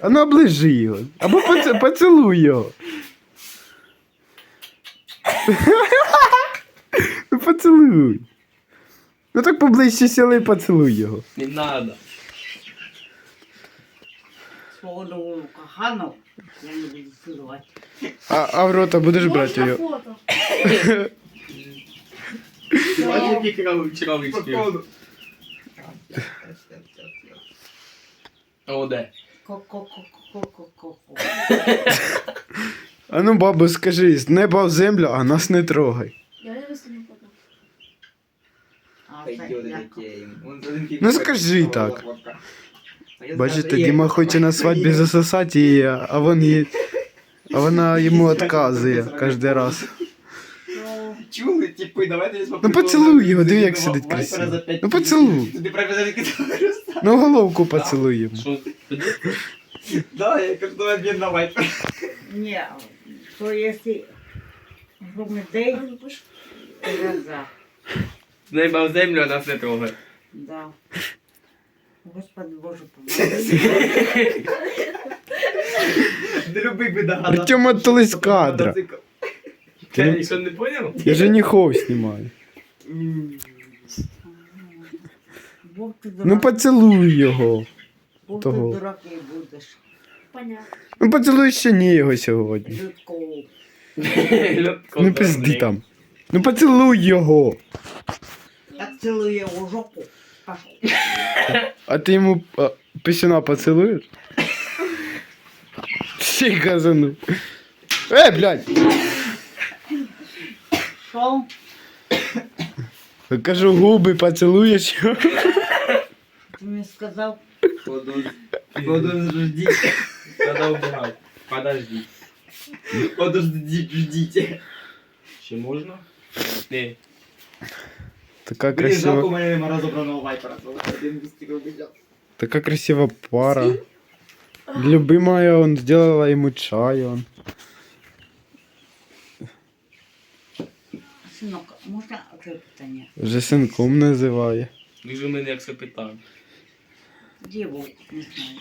А ну оближи його. Або поц- поцілуй його. Ну поцілуй. Ну так поближче сіли і поцілуй його. Не надо. Свого нового коханого я не буду цілувати. А, а в рота будеш брати його. фото? Бачиш, який крав чоловік спів? О, де? А ну, бабу, скажи, з неба в землю, а нас не трогай. Я не Ну, скажи так. Бачите, Діма хоче на свадьбі засосати її, а вон її. А вона йому відказує кожен раз. Ну, Чули, типи, давайте я Ну, поцілуй його, диви, як сидить красиво. Ну, поцілуй. Ти привезли кидався. Ну головку поцілуй йому. Що? Тоді? Да, я кажу, давай на вайпер. Ні, то якщо грубий день, А то за. З неба в землю, а нас не трогай. Да. Господи Боже, помоги. Не любий би догадати. Артем оттулись з кадра. Ти ніхто не поняв? Я женихов. Бог ти Ну поцілуй його. Бог ти того. дурак і будеш. Понятно. Ну поцілуй ще ні його сьогодні. Жидкого. Ну пизди там. Ну поцілуй його. Так цілує у жопу. А ти йому а, писюна поцілуєш? Ще й казану. Е, блядь! Що? Кажу, губи поцілуєш його. Ти мені сказав, Подождите. Треба убирати. Подожди. Подождите, ждите. Ще можна? Ні. Така Блін, жалко, у красива, мене нема розобраного вайпера. Один вистиг взяв. така красива пара. Любимая он сделала ему чай он. Синок, можна це питання? Вже синком називає. Дуже мене як це питав. Де? Не знаю.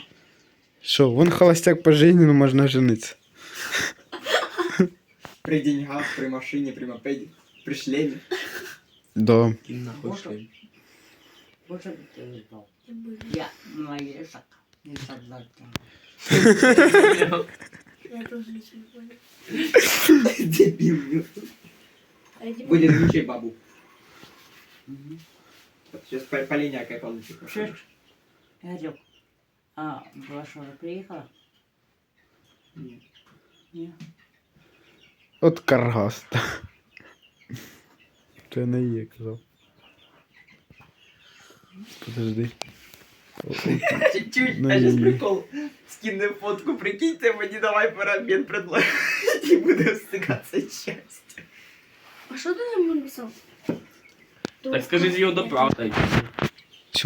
Що, вон холостяк по житті, ну можна жениться. При деньгах, при машині, при мопеді, при шлемі. Да. Кінь нахуй Боже. шлем. Боже, би ти знав. Я. Я наїжак. Не согласна. Я тоже ничего не понял. Дебіл. А я Дима- Буде лучший бабу. Мгм. Сейчас полиняка получится. Чуєш? Гарюк, а ваша вже приїхала? Ні. Ні. От каргаста. Це не є, казав. Подожди. О, о, Чуть-чуть, Ну, а сейчас ні-ні. прикол. Скине фотку, прикиньте, мені давай парабен предложить. І буде встигатися щастя. Что ты нам написал? Так скажи його доправдай.